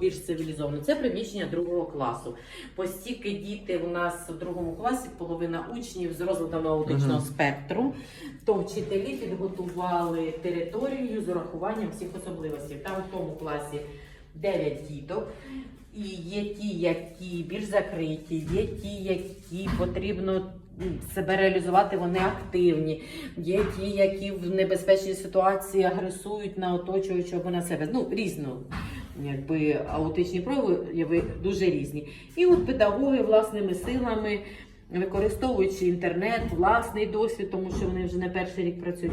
більш цивілізовано. Це приміщення другого класу. Постільки діти у нас в другому класі, половина учнів з розладом аутичного спектру, то вчителі підготували територію з урахуванням всіх особливостей. Там в тому класі 9 діток. І є ті, які більш закриті, є ті, які потрібно себе реалізувати, вони активні. Є ті, які в небезпечній ситуації агресують на оточуючого на себе. Ну, різно. Якби аутичні прояви дуже різні. І от педагоги власними силами, використовуючи інтернет, власний досвід, тому що вони вже не перший рік працюють,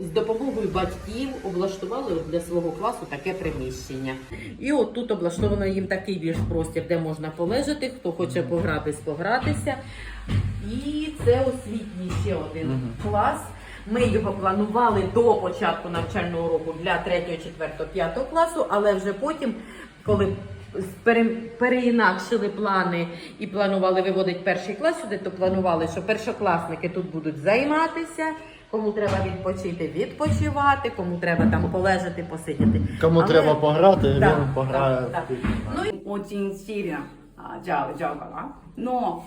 з допомогою батьків облаштували для свого класу таке приміщення. І от тут облаштовано їм такий більш простір, де можна полежати, хто хоче погратись, погратися. І це освітній ще один клас. Ми його планували до початку навчального року для 3, 4, 5 класу, але вже потім, коли пере- переінакшили плани і планували виводити перший клас сюди, то планували, що першокласники тут будуть займатися. Кому треба відпочити, відпочивати, кому треба там полежати, посидіти. Кому Але- треба пограти, Так, він пограє. так, так. Ну і очень сильно а, жал, жалко, но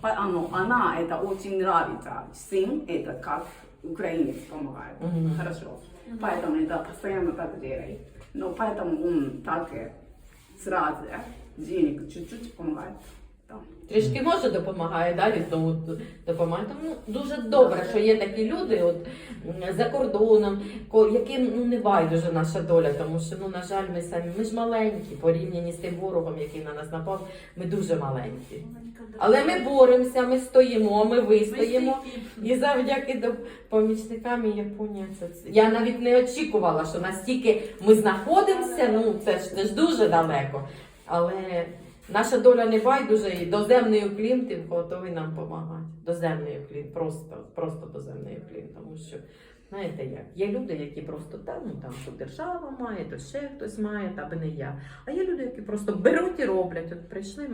по- оно, она это очень нравится. Сын это как украинец помогает. Мгм. Хорошо. Поэтому это постоянно так делает. Но поэтому он так э, сразу э, денег чуть-чуть помогает. Да. Трішки може допомагає, далі знову допомагає. Тому дуже добре, що є такі люди от, за кордоном, яким ну, не байдуже наша доля, тому що, ну, на жаль, ми самі ми ж маленькі, порівняні з тим ворогом, який на нас напав, ми дуже маленькі. Але ми боремося, ми стоїмо, ми вистоїмо. І завдяки помічникам і Японія це- я навіть не очікувала, що настільки ми знаходимося. Ну це ж це ж дуже далеко. Але наша доля не байдуже, і доземний уклін ти готовий нам допомагати. Доземний уклін, просто, просто доземний уклін. Тому що знаєте як, є люди, які просто там, ну там то держава має, то ще хтось має, та би не я. А є люди, які просто беруть і роблять. От прийшли.